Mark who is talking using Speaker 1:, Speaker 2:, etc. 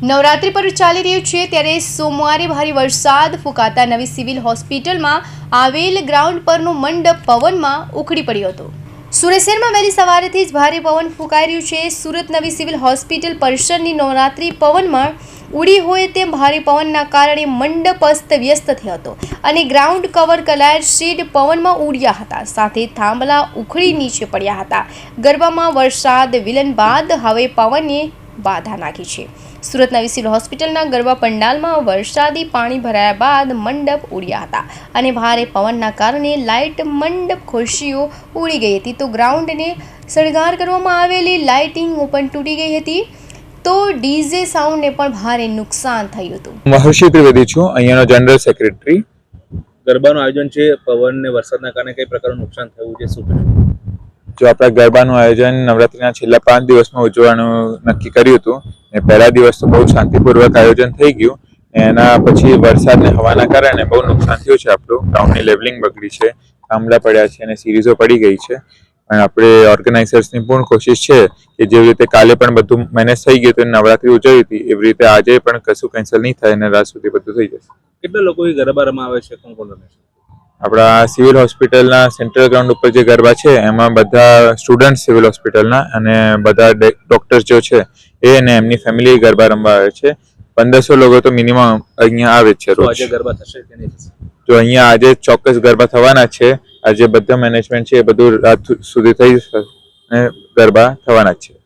Speaker 1: નવરાત્રિ પર ચાલી રહ્યું છે ત્યારે સોમવારે ભારે વરસાદ ફૂંકાતા નવી સિવિલ હોસ્પિટલમાં આવેલ ગ્રાઉન્ડ પરનો મંડપ પવનમાં ઉખડી પડ્યો હતો. સુરત શહેરમાં વહેલી સવારેથી જ ભારે પવન ફૂંકાઈ રહ્યું છે. સુરત નવી સિવિલ હોસ્પિટલ પરિસરની નવરાત્રિ પવનમાં ઉડી હોય તેમ ભારે પવનના કારણે મંડપ અસ્તવ્યસ્ત થયો હતો અને ગ્રાઉન્ડ કવર કલાયર શેડ પવનમાં ઉડ્યા હતા. સાથે થાંભલા ઉખડી નીચે પડ્યા હતા. ગરબામાં વરસાદ, વિલન બાદ હવે પવને બાધા નાખી છે. સુરતના વિસિલ હોસ્પિટલના ગરબા પંડાલમાં વરસાદી પાણી ભરાયા બાદ મંડપ ઉડ્યા હતા અને ભારે પવનના કારણે લાઇટ મંડપ ખુરશીઓ ઉડી ગઈ હતી. તો ગ્રાઉન્ડને શણગાર કરવામાં આવેલી લાઇટિંગ પણ તૂટી ગઈ હતી. તો ડીજે સાઉન્ડને પણ ભારે નુકસાન થયું હતું.
Speaker 2: મહર્ષિ ત્રિવેદી છું અહીંયાનો જનરલ સેક્રેટરી.
Speaker 3: ગરબાનું આયોજન છે પવન ને વરસાદના કારણે કઈ પ્રકારનું નુકસાન થયું છે શું?
Speaker 2: જો આપણા ગરબાનું આયોજન નવરાત્રીના છેલ્લા પાંચ દિવસમાં ઉજવવાનું નક્કી કર્યું હતું, ને પહેલા દિવસ તો બહુ શાંતિપૂર્વક આયોજન થઈ ગયું એના પછી વરસાદને હવાના કારણે બહુ નુકસાન થયું છે આપણું. ગ્રાઉન્ડની લેવલિંગ બગડી છે, થાંભલા પડ્યા છે અને સિરીઝો પડી ગઈ છે. પણ આપણે ઓર્ગેનાઇઝર્સની પૂર્ણ કોશિશ છે કે જેવી રીતે કાલે પણ બધું મેનેજ થઈ ગયું હતું નવરાત્રી ઉજવી હતી, એવી રીતે આજે પણ કશું કેન્સલ નહીં થાય અને રાત સુધી બધું થઈ જશે.
Speaker 3: કેટલા લોકો ગરબા રમાવે છે? કોણ કોણ રમે છે?
Speaker 2: આપણા સિવિલ હોસ્પિટલના સેન્ટ્રલ ગ્રાઉન્ડ ઉપર જે ગરબા છે એમાં બધા સ્ટુડન્ટ સિવિલ હોસ્પિટલના અને બધા ડોક્ટર્સ જો છે એ અને એમની ફેમિલી ગરબા રમવા આવે છે. પંદરસો લોકો તો મિનિમમ અહીંયા આવે જ છે રોજ.
Speaker 3: આજે ગરબા થશે કે નહીં
Speaker 2: તો અહીંયા આજે ચોક્કસ ગરબા થવાના છે. આજે બધા મેનેજમેન્ટ છે એ બધું રાત સુધી થઈ જશે અને ગરબા થવાના જ છે.